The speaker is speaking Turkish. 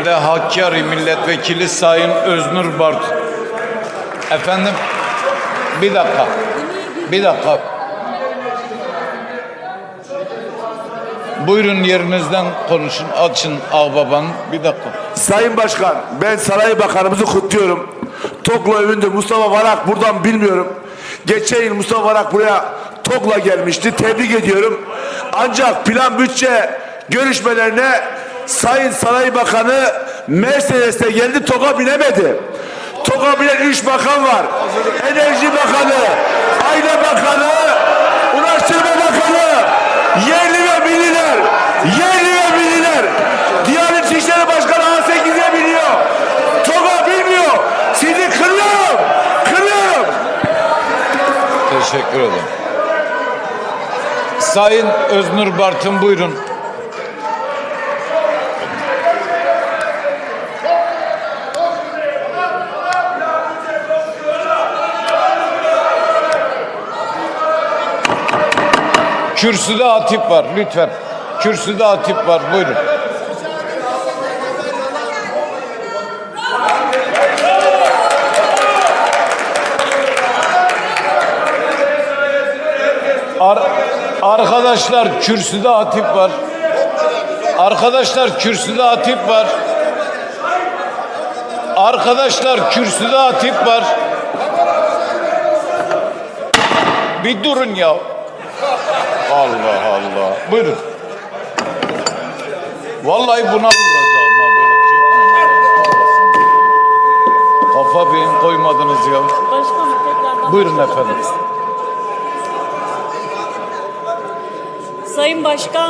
gününde Hakkari Milletvekili Sayın Öznur Bart. Efendim? Bir dakika. Bir dakika. Buyurun yerinizden konuşun. Açın Ağbaba'nın. Bir dakika. Sayın Başkan, ben Saray Bakanımızı kutluyorum. Tokla övündü. Mustafa Varak buradan bilmiyorum. Geçen yıl Mustafa Varak buraya Tokla gelmişti. Tebrik ediyorum. Ancak plan bütçe görüşmelerine Sayın Saray Bakanı Mercedes'te geldi Tok'a binemedi. Tok'a binen üç bakan var. Enerji Bakanı, Aile Bakanı, Ulaştırma Bakanı, yerli ve milliler, yerli ve milliler. Diyanet İşleri Başkanı A8'e biniyor. Toga bilmiyor. Sizi kırıyorum. Kırıyorum. Teşekkür ederim. Sayın Öznur Bartın buyurun. Kürsüde Hatip var lütfen. Kürsüde Hatip var buyurun. Ar- arkadaşlar kürsüde Hatip var. Arkadaşlar kürsüde Hatip var. Arkadaşlar kürsüde Hatip var. Bir durun ya. Allah Allah. Buyurun. Vallahi buna vuracağım ha böyle çekmeyin. Kafa beyin koymadınız ya. Başkanım tekrardan Buyurun efendim. Sayın Başkan